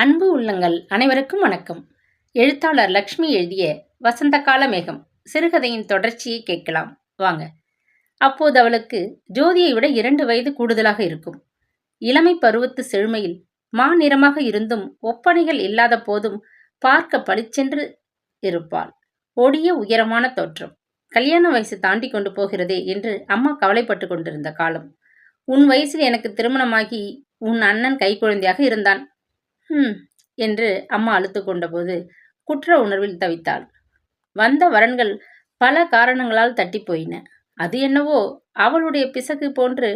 அன்பு உள்ளங்கள் அனைவருக்கும் வணக்கம். எழுத்தாளர் லக்ஷ்மி எழுதிய வசந்த கால மேகம் சிறுகதையின் தொடர்ச்சியை கேட்கலாம். வாங்க. அப்போது அவளுக்கு ஜோதியை விட இரண்டு வயது கூடுதலாக இருக்கும். இளமை பருவத்து செழுமையில் மாநிறமாக இருந்தும் ஒப்பனைகள் இல்லாத போதும் பார்க்க பளிச்சென்று இருப்பாள். ஒடிய உயரமான தோற்றம். கல்யாண வயசு தாண்டி கொண்டு போகிறதே என்று அம்மா கவலைப்பட்டு கொண்டிருந்த காலம். உன் வயசில் எனக்கு திருமணமாகி உன் அண்ணன் கைக்குழந்தையாக இருந்தான். ஹம் என்று அம்மா அழுத்து கொண்டபோது குற்ற உணர்வில் தவித்தாள். வந்த வரன்கள் பல காரணங்களால் தட்டி போயின. அது என்னவோ அவளுடைய பிசகு போன்று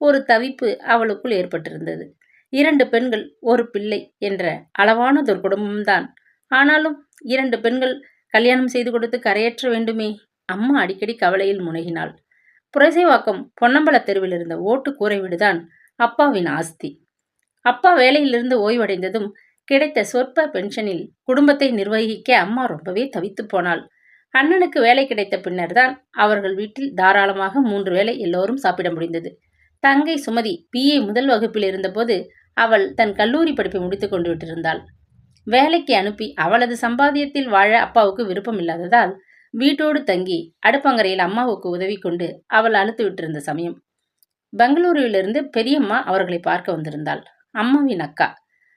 ஒரு தவிப்பு அவளுக்குள் ஏற்பட்டிருந்தது. இரண்டு பெண்கள் ஒரு பிள்ளை என்ற அளவானதொரு குடும்பம்தான். ஆனாலும் இரண்டு பெண்கள் கல்யாணம் செய்து கொடுத்து கரையேற்ற வேண்டுமே. அம்மா அடிக்கடி கவலையில் முனகினாள். புரசைவாக்கம் பொன்னம்பல தெருவில் இருந்த ஓட்டு கூரை வீடுதான் அப்பாவின் ஆஸ்தி. அப்பா வேலையிலிருந்து ஓய்வடைந்ததும் கிடைத்த சொற்ப பென்ஷனில் குடும்பத்தை நிர்வகிக்க அம்மா ரொம்பவே தவித்து போனாள். அண்ணனுக்கு வேலை கிடைத்த பின்னர் தான் அவர்கள் வீட்டில் தாராளமாக மூன்று வேளை எல்லோரும் சாப்பிட முடிந்தது. தங்கை சுமதி பிஏ முதல் வகுப்பில் இருந்தபோது அவள் தன் கல்லூரி படிப்பை முடித்துக் கொண்டு விட்டிருந்தாள். வேலைக்கு அனுப்பி அவளது சம்பாத்தியத்தில் வாழ அப்பாவுக்கு விருப்பம் இல்லாததால் வீட்டோடு தங்கி அடுப்பங்கரையில் அம்மாவுக்கு உதவி கொண்டு அவள் அழுத்து விட்டிருந்த சமயம். பெங்களூருவிலிருந்து பெரியம்மா அவர்களை பார்க்க வந்திருந்தாள். அம்மாவின் அக்கா.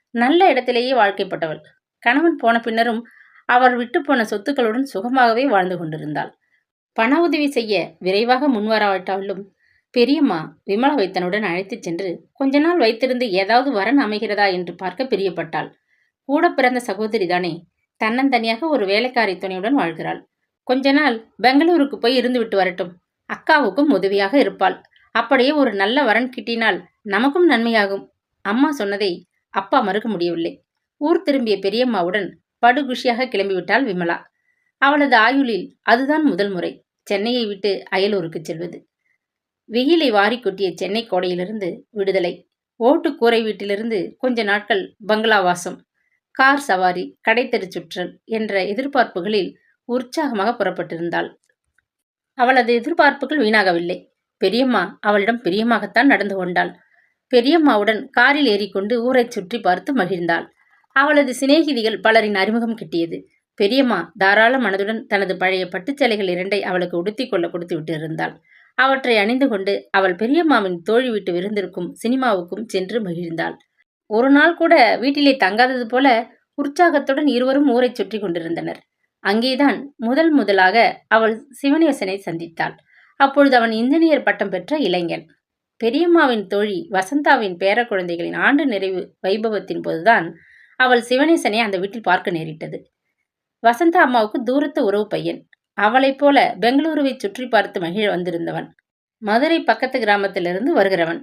நல்ல இடத்திலேயே வாழ்க்கைப்பட்டவள். கணவன் போன பின்னரும் அவர் விட்டுப்போன சொத்துக்களுடன் சுகமாகவே வாழ்ந்து கொண்டிருந்தாள். பண உதவி செய்ய விரைவாக முன்வராவிட்டாலும் பெரியம்மா விமலாவை தன்னுடன் அழைத்துச் சென்று கொஞ்ச நாள் வைத்திருந்து ஏதாவது வரன் அமைகிறதா என்று பார்க்க பிரியப்பட்டாள். கூட பிறந்த சகோதரிதானே தன்னந்தனியாக ஒரு வேலைக்காரி துணையுடன் வாழ்கிறாள். கொஞ்ச நாள் பெங்களூருக்கு போய் இருந்து விட்டு வரட்டும். அக்காவுக்கும் உதவியாக இருப்பாள். அப்படியே ஒரு நல்ல வரன் கிட்டினால் நமக்கும் நன்மையாகும். அம்மா சொன்னதை அப்பா மறுக்க முடியவில்லை. ஊர் திரும்பிய பெரியம்மாவுடன் படுகுஷியாக கிளம்பிவிட்டாள் விமலா. அவளது ஆயுளில் அதுதான் முதல் முறை சென்னையை விட்டு அயலூருக்கு செல்வது. வெயிலை வாரி கொட்டிய சென்னை கோடையிலிருந்து விடுதலை. ஓட்டு கூரை வீட்டிலிருந்து கொஞ்ச நாட்கள் பங்களாவாசம் கார் சவாரி கடைத்தெரு சுற்றல் என்ற எதிர்பார்ப்புகளில் உற்சாகமாக புறப்பட்டிருந்தாள். அவளது எதிர்பார்ப்புகள் வீணாகவில்லை. பெரியம்மா அவளிடம் பிரியமாகத்தான் நடந்து கொண்டாள். பெரியம்மாவுடன் காரில் ஏறிக்கொண்டு ஊரைச் சுற்றி பார்த்து மகிழ்ந்தாள். அவளது சிநேகிதிகள் பலரின் அறிமுகம் கிட்டியது. பெரியம்மா தாராள மனதுடன் தனது பழைய பட்டுச்சேலைகள் இரண்டை அவளுக்கு உடுத்திக் கொள்ள கொடுத்து விட்டிருந்தாள். அவற்றை அணிந்து கொண்டு அவள் பெரியம்மாவின் தோழி வீட்டு விருந்திருக்கும் சினிமாவுக்கும் சென்று மகிழ்ந்தாள். ஒரு நாள் கூட வீட்டிலே தங்காதது போல உற்சாகத்துடன் இருவரும் ஊரைச் சுற்றி கொண்டிருந்தனர். அங்கேதான் முதல் முதலாக அவள் சிவனேசனை சந்தித்தாள். அப்பொழுது அவன் இன்ஜினியர் பட்டம் பெற்ற இளைஞன். பெரியம்மாவின் தோழி வசந்தாவின் பேர குழந்தைகளின் ஆண்டு நிறைவு வைபவத்தின் போதுதான் அவள் சிவனேசனை அந்த வீட்டில் பார்க்க நேரிட்டது. வசந்தா அம்மாவுக்கு தூரத்து உறவு பையன். அவளைப் போல பெங்களூருவை சுற்றி பார்த்து மகிழ வந்திருந்தவன். மதுரை பக்கத்து கிராமத்திலிருந்து வருகிறவன்.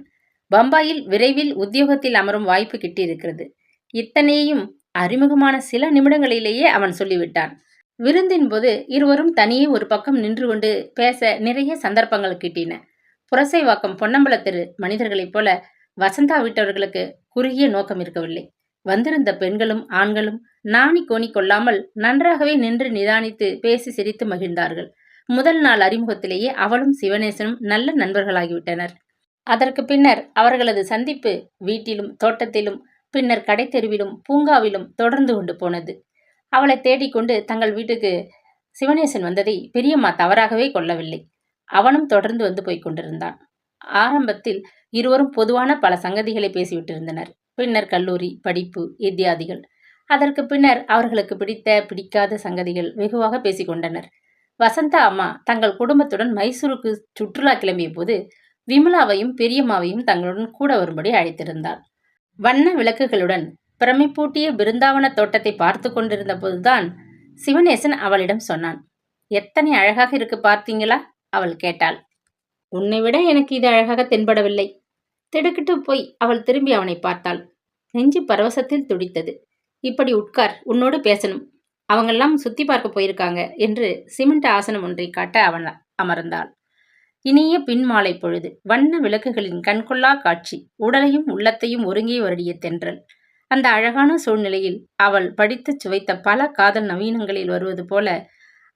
பம்பாயில் விரைவில் உத்தியோகத்தில் அமரும் வாய்ப்பு கிட்டியிருக்கிறது. இத்தனையும் அறிமுகமான சில நிமிடங்களிலேயே அவன் சொல்லிவிட்டான். விருந்தின் போது இருவரும் தனியே ஒரு பக்கம் நின்று கொண்டு பேச நிறைய சந்தர்ப்பங்கள் கிட்டின. புரசைவாக்கம் பொன்னம்பலத்திரு மனிதர்களைப் போல வசந்தா வீட்டவர்களுக்கு குறுகிய நோக்கம் இருக்கவில்லை. வந்திருந்த பெண்களும் ஆண்களும் நாணி கோணி கொள்ளாமல் நன்றாகவே நின்று நிதானித்து பேசி சிரித்து மகிழ்ந்தார்கள். முதல் நாள் அறிமுகத்திலேயே அவளும் சிவனேசனும் நல்ல நண்பர்களாகிவிட்டனர். அதற்கு பின்னர் அவர்களது சந்திப்பு வீட்டிலும் தோட்டத்திலும் பின்னர் கடைத்தெருவிலும் பூங்காவிலும் தொடர்ந்து கொண்டு போனது. அவளை தேடிக்கொண்டு தங்கள் வீட்டுக்கு சிவனேசன் வந்ததை பெரியம்மா தவறாகவே கொள்ளவில்லை. அவனும் தொடர்ந்து வந்து போய்க் கொண்டிருந்தான். ஆரம்பத்தில் இருவரும் பொதுவான பல சங்கதிகளை பேசிவிட்டிருந்தனர். பின்னர் கல்லூரி படிப்பு இத்தியாதிகள் அதற்கு பின்னர் அவர்களுக்கு பிடித்த பிடிக்காத சங்கதிகள் வெகுவாக பேசிக்கொண்டனர். வசந்தா அம்மா தங்கள் குடும்பத்துடன் மைசூருக்கு சுற்றுலா கிளம்பிய போது விமலாவையும் பெரியம்மாவையும் தங்களுடன் கூட வரும்படி அழைத்திருந்தாள். வண்ண விளக்குகளுடன் பிரமிப்பூட்டிய பிருந்தாவன தோட்டத்தை பார்த்து கொண்டிருந்த போதுதான் சிவனேசன் அவளிடம் சொன்னான் எத்தனை அழகாக இருக்கு பார்த்தீங்களா? அவள் கேட்டாள். உன்னை விட எனக்கு இது அழகாக தென்படவில்லை. திடுக்கிட்டு போய் அவள் திரும்பி அவனை பார்த்தாள். நெஞ்சு பரவசத்தில் துடித்தது. இப்படி உட்கார் உன்னோடு பேசணும். அவங்கெல்லாம் சுத்தி பார்க்க போயிருக்காங்க என்று சிமெண்ட் ஆசனம் ஒன்றை காட்ட அவன் அமர்ந்தாள். இனிய பின்மாலை பொழுது வண்ண விளக்குகளின் கண்கொள்ளா காட்சி உடலையும் உள்ளத்தையும் ஒருங்கே வருடிய தென்றல். அந்த அழகான சூழ்நிலையில் அவள் படித்துச் சுவைத்த பல காதல் நவீனங்களில் வருவது போல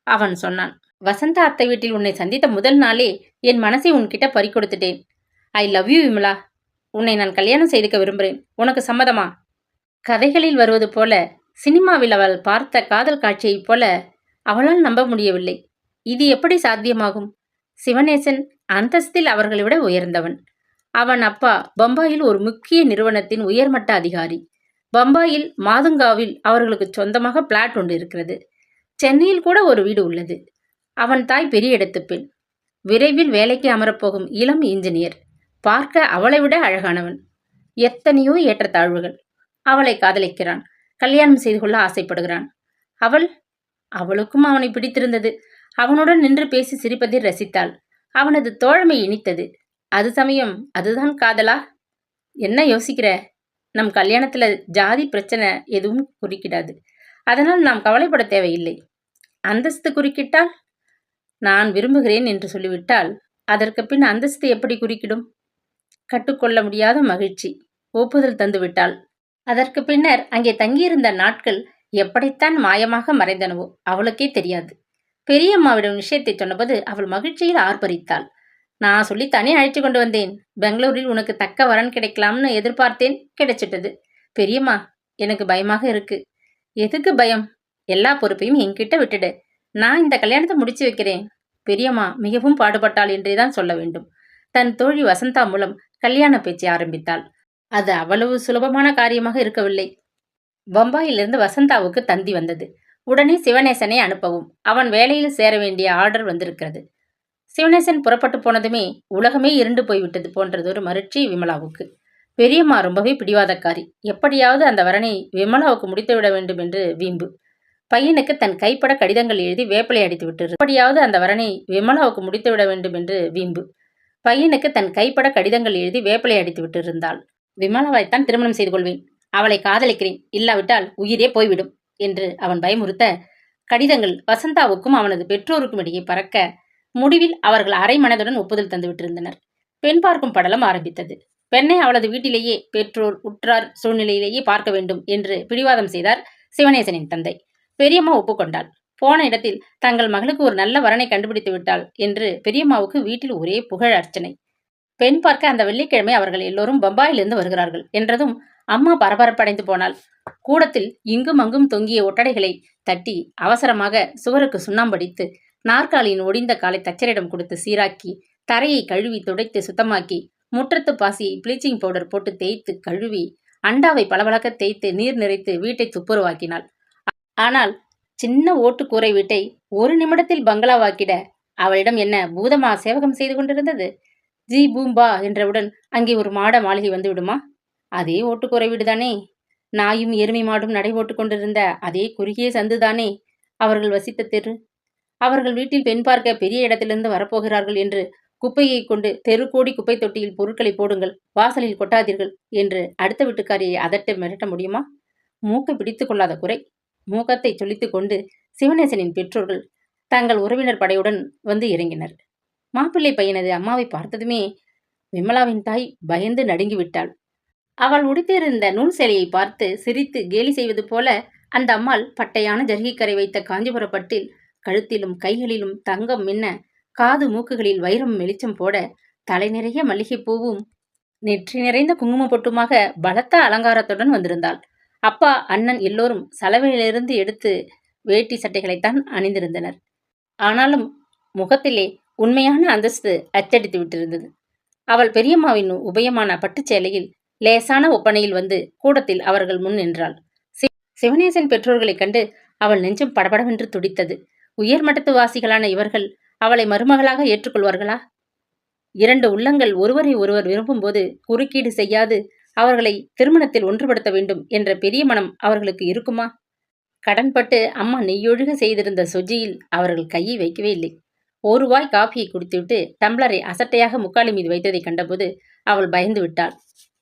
அவன் சொன்னான். வசந்தா அத்தை வீட்டில் உன்னை சந்தித்த முதல் நாளே என் மனசை உன்கிட்ட பறிக்கொடுத்துட்டேன். I love you Vimala. உன்னை நான் கல்யாணம் செய்துக்க விரும்புகிறேன் உனக்கு சம்மதமா? கதைகளில் வருவது போல சினிமாவில் அவள் பார்த்த காதல் காட்சியைப் போல அவளால் நம்ப முடியவில்லை. இது எப்படி சாத்தியமாகும்? சிவநேசன் அந்தஸ்தில் அவர்களை விட உயர்ந்தவன். அவன் அப்பா பம்பாயில் ஒரு முக்கிய நிறுவனத்தின் உயர்மட்ட அதிகாரி. பம்பாயில் மாதுங்காவில் அவர்களுக்கு சொந்தமாக பிளாட் ஒன்று இருக்கிறது. சென்னையில் கூட ஒரு வீடு உள்ளது. அவன் தாய் பெரிய இடத்து பெண் விரைவில் வேலைக்கு அமரப்போகும் இளம் இன்ஜினியர். பார்க்க அவளை விட அழகானவன். எத்தனையோ ஏற்றத்தாழ்வுகள். அவளை காதலிக்கிறான். கல்யாணம் செய்து கொள்ள ஆசைப்படுகிறான். அவள் அவளுக்கும் அவனை பிடித்திருந்தது. அவனுடன் நின்று பேசி சிரிப்பதை ரசித்தாள். அவனது தோழமை இனித்தது. அது சமயம் அதுதான் காதலா? என்ன யோசிக்கிற? நம் கல்யாணத்தில் ஜாதி பிரச்சனை எதுவும் குறுக்கிடாது. அதனால் நாம் கவலைப்பட தேவையில்லை. அந்தஸ்து குறுக்கிட்டால் நான் விரும்புகிறேன் என்று சொல்லிவிட்டால் அதற்கு பின் அந்தஸ்து எப்படி குறிக்கிடும்? கட்டுக்கொள்ள முடியாத மகிழ்ச்சி. ஒப்புதல் தந்துவிட்டாள். அதற்கு பின்னர் அங்கே தங்கியிருந்த நாட்கள் எப்படித்தான் மாயமாக மறைந்தனவோ அவளுக்கே தெரியாது. பெரியம்மாவிடம் விஷயத்தை சொன்னபோது அவள் மகிழ்ச்சியில் ஆர்ப்பரித்தாள். நான் சொல்லித்தானே அழைத்து கொண்டு வந்தேன். பெங்களூரில் உனக்கு தக்க வரன் கிடைக்கலாம்னு எதிர்பார்த்தேன். கிடைச்சிட்டது. பெரியம்மா எனக்கு பயமாக இருக்கு. எதுக்கு பயம்? எல்லா பொறுப்பையும் என்கிட்ட விட்டுடு. நான் இந்த கல்யாணத்தை முடிச்சு வைக்கிறேன். பெரியம்மா மிகவும் பாடுபட்டாள் என்றே தான் சொல்ல வேண்டும். தன் தோழி வசந்தா மூலம் கல்யாண பேச்சை ஆரம்பித்தாள். அது அவ்வளவு சுலபமான காரியமாக இருக்கவில்லை. பம்பாயிலிருந்து வசந்தாவுக்கு தந்தி வந்தது. உடனே சிவநேசனை அனுப்பவும் அவன் வேலையில் சேர வேண்டிய ஆர்டர் வந்திருக்கிறது. சிவநேசன் புறப்பட்டு போனதுமே உலகமே இருண்டு போய்விட்டது போன்றதொரு மருட்சி விமலாவுக்கு. பெரியம்மா ரொம்பவே பிடிவாதக்காரி. எப்படியாவது அந்த வரனை விமலாவுக்கு முடித்துவிட வேண்டும் என்று வீம்பு. பையனுக்கு தன் கைப்பட கடிதங்கள் எழுதி வேப்பிலை அடித்து விட்டு எப்படியாவது அந்த வரனை விமலாவுக்கு முடித்துவிட வேண்டும் என்று வீம்பு. பையனுக்கு தன் கைப்பட கடிதங்கள் எழுதி வேப்பிலை அடித்து விட்டிருந்தாள். விமலாவைத்தான் திருமணம் செய்து கொள்வேன். அவளை காதலிக்கிறேன். இல்லாவிட்டால் உயிரே போய்விடும் என்று அவன் பயமுறுத்த கடிதங்கள் வசந்தாவுக்கும் அவனது பெற்றோருக்கும் இடையே பறக்க முடிவில் அவர்கள் அரை மனதுடன் ஒப்புதல் தந்து விட்டிருந்தனர். பெண் பார்க்கும் படலம் ஆரம்பித்தது. பெண்ணை அவளது வீட்டிலேயே பெற்றோர் உற்றார் சூழ்நிலையிலேயே பார்க்க வேண்டும் என்று பிடிவாதம் செய்தார் சிவனேசனின் தந்தை. பெரியம்மா ஒப்புக்கொண்டாள். போன இடத்தில் தங்கள் மகளுக்கு ஒரு நல்ல வரனை கண்டுபிடித்து விட்டாள் என்று பெரியம்மாவுக்கு வீட்டில் ஒரே புகழ் அர்ச்சனை. பெண் பார்க்க அந்த வெள்ளிக்கிழமை அவர்கள் எல்லோரும் பம்பாயிலிருந்து வருகிறார்கள் என்றதும் அம்மா பரபரப்படைந்து போனாள். கூடத்தில் இங்கும் அங்கும் தொங்கிய ஒட்டடைகளை தட்டி அவசரமாக சுவருக்கு சுண்ணாம்படித்து நாற்காலியின் ஒடிந்த காலை தச்சரிடம் கொடுத்து சீராக்கி தரையை கழுவி துடைத்து சுத்தமாக்கி முற்றத்து பாசியை ப்ளீச்சிங் பவுடர் போட்டு தேய்த்து கழுவி அண்டாவை பளபளக்க தேய்த்து நீர் நிறைத்து வீட்டை துப்புரவாக்கினாள். ஆனால் சின்ன ஓட்டு கூரை வீட்டை ஒரு நிமிடத்தில் பங்களாவாக்கிட அவளிடம் என்ன பூதமா சேவகம் செய்து கொண்டிருந்தது? ஜி பூம்பா என்றவுடன் அங்கே ஒரு மாட மாளிகை வந்து விடுமா? அதே ஓட்டுக்குறை வீடுதானே? நாயும் எருமை மாடும் நடை போட்டு கொண்டிருந்த அதே குறுகிய சந்துதானே அவர்கள் வசித்த தெரு? அவர்கள் வீட்டில் பெண் பார்க்க பெரிய இடத்திலிருந்து வரப்போகிறார்கள் என்று குப்பையை கொண்டு தெரு கோடி குப்பை தொட்டியில் பொருட்களை போடுங்கள் வாசலில் கொட்டாதீர்கள் என்று அடுத்த வீட்டுக்காரியை அதட்ட மிரட்ட முடியுமா? மூக்கை பிடித்து கொள்ளாத குறை. மூகத்தை சொல்லித்து கொண்டு சிவநேசனின் பெற்றோர்கள் தங்கள் உறவினர் படையுடன் வந்து இறங்கினர். மாப்பிள்ளை பையனது அம்மாவை பார்த்ததுமே விமலாவின் தாய் பயந்து நடுங்கிவிட்டாள். அவள் உடுத்தியிருந்த நூல் சேலையை பார்த்து சிரித்து கேலி செய்வது போல அந்த அம்மாள் பட்டையான ஜருகிக்கரை வைத்த காஞ்சிபுரப்பட்டில் கழுத்திலும் கைகளிலும் தங்கம் மின்ன காது மூக்குகளில் வைரம் வெளிச்சம் போட தலை நிறைய மல்லிகைப்பூவும் நெற்றி நிறைந்த குங்கும பொட்டுமாக பலத்த அலங்காரத்துடன் வந்திருந்தாள். அப்பா அண்ணன் எல்லோரும் சலவையிலிருந்து எடுத்து வேட்டி சட்டைகளைத்தான் அணிந்திருந்தனர். ஆனாலும் முகத்திலே உண்மையான அந்தஸ்து அச்சடித்து விட்டிருந்தது. அவள் பெரியம்மாவின் உபயமான பட்டுச் சேலையில் லேசான ஒப்பனையில் வந்து கூடத்தில் அவர்கள் முன் நின்றாள். சிவனேசன் பெற்றோர்களைக் கண்டு அவள் நெஞ்சம் படபடவென்று துடித்தது. உயர்மட்டத்து வாசிகளான இவர்கள் அவளை மருமகளாக ஏற்றுக்கொள்வார்களா? இரண்டு உள்ளங்கள் ஒருவரை ஒருவர் விரும்பும்போது குறுக்கீடு செய்யாது அவர்களை திருமணத்தில் ஒன்றுபடுத்த வேண்டும் என்ற பெரிய மனம் அவர்களுக்கு இருக்குமா? கடன்பட்டு அம்மா நெய்யொழுக செய்திருந்த சொஜியில் அவர்கள் கையை வைக்கவே இல்லை. ஒரு வாய் காஃபியை குடித்துவிட்டு டம்ளரை அசட்டையாக முக்காலி மீது வைத்ததை கண்டபோது அவள் பயந்து விட்டாள்.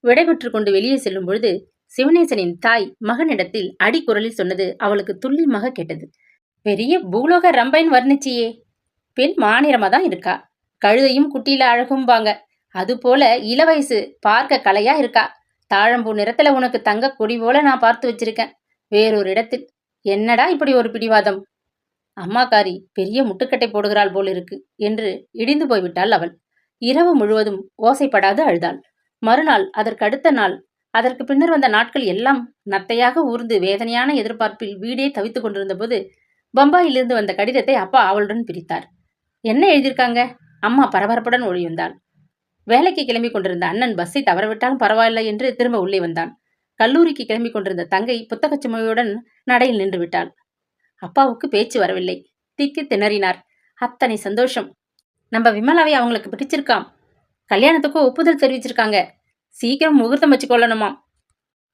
விடைபெற்று கொண்டு வெளியே செல்லும் பொழுது சிவனேசனின் தாய் மகனிடத்தில் அடிக்குரலில் சொன்னது அவளுக்கு துல்லியமாக கேட்டது. பெரிய பூலோக ரம்பைன் வர்ணிச்சியே. பெண் மாநிறமா தான் இருக்கா? கழுதையும் குட்டியில அழகும்பாங்க அதுபோல இளவயசு பார்க்க கலையா இருக்கா? தாழம்பூ நிறத்துல உனக்கு தங்க கொடி போல நான் பார்த்து வச்சிருக்கேன். வேறொரு இடத்தில். என்னடா இப்படி ஒரு பிடிவாதம்? அம்மாக்காரி பெரிய முட்டுக்கட்டை போடுகிறாள் போல் இருக்கு என்று இடிந்து போய்விட்டாள் அவள். இரவு முழுவதும் ஓசைப்படாது அழுதாள். மறுநாள் அதற்கு அடுத்த நாள் அதற்கு பின்னர் வந்த நாட்கள் எல்லாம் நத்தையாக ஊர்ந்து வேதனையான எதிர்பார்ப்பில் வீடே தவித்துக் கொண்டிருந்த போது பம்பாயிலிருந்து வந்த கடிதத்தை அப்பா அவளுடன் பிரித்தார். என்ன எழுதியிருக்காங்க? அம்மா பரபரப்புடன் ஒழியுந்தாள் வேலைக்கு கிளம்பி கொண்டிருந்த அண்ணன் பஸ்ஸை தவறவிட்டாலும் பரவாயில்லை என்று திரும்ப உள்ளே வந்தான். கல்லூரிக்கு கிளம்பி கொண்டிருந்த தங்கை புத்தகச் சுமையுடன் நடையில் நின்று விட்டாள். அப்பாவுக்கு பேச்சு வரவில்லை. திக்கி திணறினார். அத்தனை சந்தோஷம். நம்ம விமலாவை அவங்களுக்கு பிடிச்சிருக்காம். கல்யாணத்துக்கும் ஒப்புதல் தெரிவிச்சிருக்காங்க. சீக்கிரம் முகூர்த்தம் வச்சு கொள்ளணுமாம்.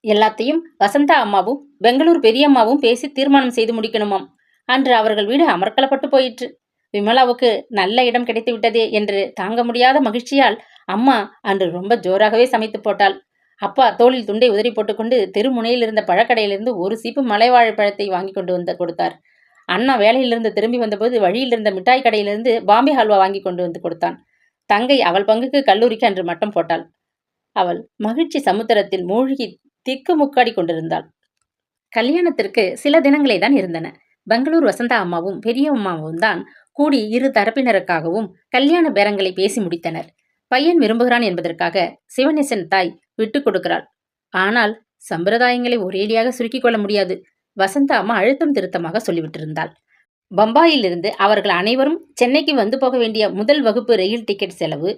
எல்லாத்தையும் வசந்தா அம்மாவும் பெங்களூர் பெரியம்மாவும் பேசி தீர்மானம் செய்து முடிக்கணுமாம். அன்று அவர்கள் வீடு அமர்க்கலப்பட்டு போயிற்று. விமலாவுக்கு நல்ல இடம் கிடைத்து விட்டதே என்று தாங்க முடியாத மகிழ்ச்சியால் அம்மா அன்று ரொம்ப ஜோராகவே சமைத்து போட்டாள். அப்பா தோளில் துண்டை உதறி போட்டுக்கொண்டு தெருமுனையில் இருந்த பழக்கடையிலிருந்து ஒரு சீப்பு மலைவாழைப்பழத்தை வாங்கி கொண்டு வந்து கொடுத்தார். அண்ணா வேலையிலிருந்து திரும்பி வந்தபோது வழியில் இருந்த மிட்டாய் கடையிலிருந்து பாம்பே ஹல்வா வாங்கி கொண்டு வந்து கொடுத்தான். தங்கை அவள் பங்குக்கு கல்லூரிக்கு அன்று மட்டம் போட்டாள். அவள் மகிழ்ச்சி சமுத்திரத்தில் மூழ்கி திக்கு முக்காடி கொண்டிருந்தாள். கல்யாணத்திற்கு சில தினங்களே தான் இருந்தன. பெங்களூர் வசந்தா அம்மாவும் பெரிய அம்மாவும் தான் கூடி இரு தரப்பினருக்காகவும் கல்யாண பேரங்களை பேசி முடித்தனர். பையன் விரும்புகிறான் என்பதற்காக சிவநேசன் தாய் விட்டுக் கொடுக்கிறாள். ஆனால் சம்பிரதாயங்களை ஒரேடியாக சுருக்கிக் கொள்ள முடியாது. வசந்தா அம்மா அழுத்தம் திருத்தமாக சொல்லிவிட்டிருந்தாள். பம்பாயிலிருந்து அவர்கள் அனைவரும் சென்னைக்கு வந்து போக வேண்டிய முதல் வகுப்பு ரயில் டிக்கெட் செலவு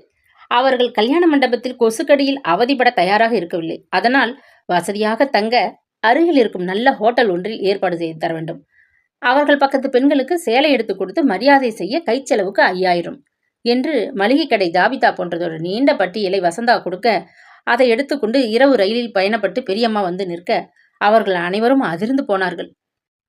அவர்கள் கல்யாண மண்டபத்தில் கொசுக்கடியில் அவதிப்பட தயாராக இருக்கவில்லை. அதனால் வசதியாக தங்க அருகில் இருக்கும் நல்ல ஹோட்டல் ஒன்றில் ஏற்பாடு செய்து தர வேண்டும். அவர்கள் பக்கத்து பெண்களுக்கு சேலை எடுத்து கொடுத்து மரியாதை செய்ய கைச்செலவுக்கு ஐயாயிரம். என்று மளிகை கடை ஜாபிதா போன்றதொரு நீண்ட பட்டியலை வசந்தா கொடுக்க அதை எடுத்துக்கொண்டு இரவு ரயிலில் பயணப்பட்டு பெரியம்மா வந்து நிற்க அவர்கள் அனைவரும் அதிர்ந்து போனார்கள்.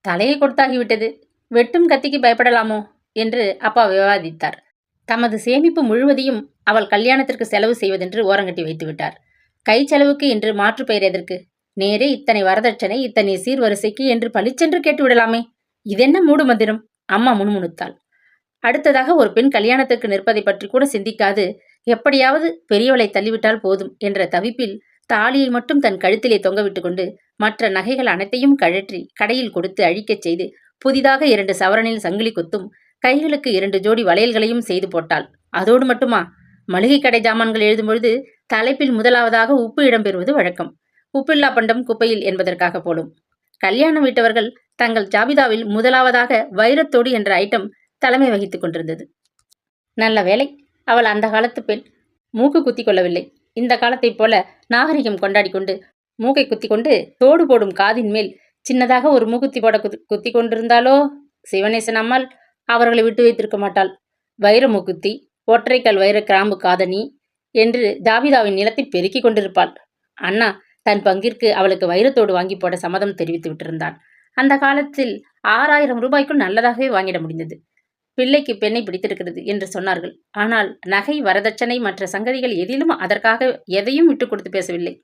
தலையை கொடுத்தாகிவிட்டது. வெட்டும் கத்திக்கு பயப்படலாமோ? என்று அப்பா விவாதித்தார். தமது சேமிப்பு முழுவதையும் அவள் கல்யாணத்திற்கு செலவு செய்வதென்று ஓரங்கட்டி வைத்துவிட்டார். கை செலவுக்கு என்று மாற்று பெயர் எதற்கு? நேரே இத்தனை வரதட்சணை இத்தனை சீர்வரிசைக்கு என்று பளிச்சென்று கேட்டு விடலாமே இதென்ன மூடு மந்திரம்? அம்மா முணுமுணுத்தாள். அடுத்ததாக ஒரு பெண் கல்யாணத்துக்கு நிற்பதை பற்றி கூட சிந்திக்காது. எப்படியாவது பெரியவளை தள்ளிவிட்டால் போதும் என்ற தவிப்பில் தாலியை மட்டும் தன் கழுத்திலே தொங்கவிட்டு கொண்டு மற்ற நகைகள் அனைத்தையும் கழற்றி கடையில் கொடுத்து அழிக்கச் செய்து புதிதாக இரண்டு சவரனில் சங்கிலி குத்தும் கைகளுக்கு இரண்டு ஜோடி வளையல்களையும் செய்து போட்டாள். அதோடு மட்டுமா? மளிகை கடை ஜாமான்கள் எழுதும் பொழுது தலைப்பில் முதலாவதாக உப்பு இடம்பெறுவது வழக்கம். உப்பில்லா பண்டம் குப்பையில் என்பதற்காக போலும். கல்யாணம் வீட்டவர்கள் தங்கள் ஜாபிதாவில் முதலாவதாக வைரத்தோடு என்ற ஐட்டம் தலைமை வகித்துக் கொண்டிருந்தது. நல்ல வேலை அவள் அந்த காலத்து பெண் மூக்கு குத்தி கொள்ளவில்லை. இந்த காலத்தைப் போல நாகரிகம் கொண்டாடி கொண்டு மூக்கை குத்தி கொண்டு தோடு போடும் காதின் மேல் சின்னதாக ஒரு மூக்குத்தி போட குத்தி குத்தி கொண்டிருந்தாலோ? சிவனேசன் அம்மாள் அவர்களை விட்டு வைத்திருக்க மாட்டாள். வைர மூக்குத்தி ஒற்றைக்கல் வைர கிராம்பு காதணி என்று ஜாபிதாவின் நிலத்தை பெருக்கிக் கொண்டிருப்பாள். அண்ணா தன் பங்கிற்கு அவளுக்கு வைரத்தோடு வாங்கி போட சம்மதம் தெரிவித்து விட்டிருந்தான். அந்த காலத்தில் ஆறாயிரம் ரூபாய்க்குள் நல்லதாகவே வாங்கிட முடிந்தது. பிள்ளைக்கு பெண்ணை பிடித்திருக்கிறது என்று சொன்னார்கள். ஆனால் நகை வரதட்சணை மற்ற சங்கதிகள் எதிலும் அதற்காக எதையும் விட்டுக் கொடுத்து பேசவில்லை.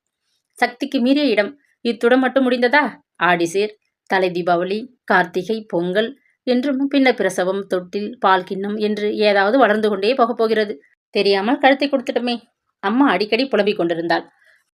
சக்திக்கு மீறிய இடம் இத்துடன் மட்டும் முடிந்ததா? ஆடிசேர் தலை தீபாவளி கார்த்திகை பொங்கல் என்றும் பின்ன பிரசவம் தொட்டில் பால் கிண்ணம் என்று ஏதாவது வளர்ந்து கொண்டே போகப் போகிறது. தெரியாமல் கழுத்தை கொடுத்துட்டோமே. அம்மா அடிக்கடி புலம்பிக் கொண்டிருந்தாள்.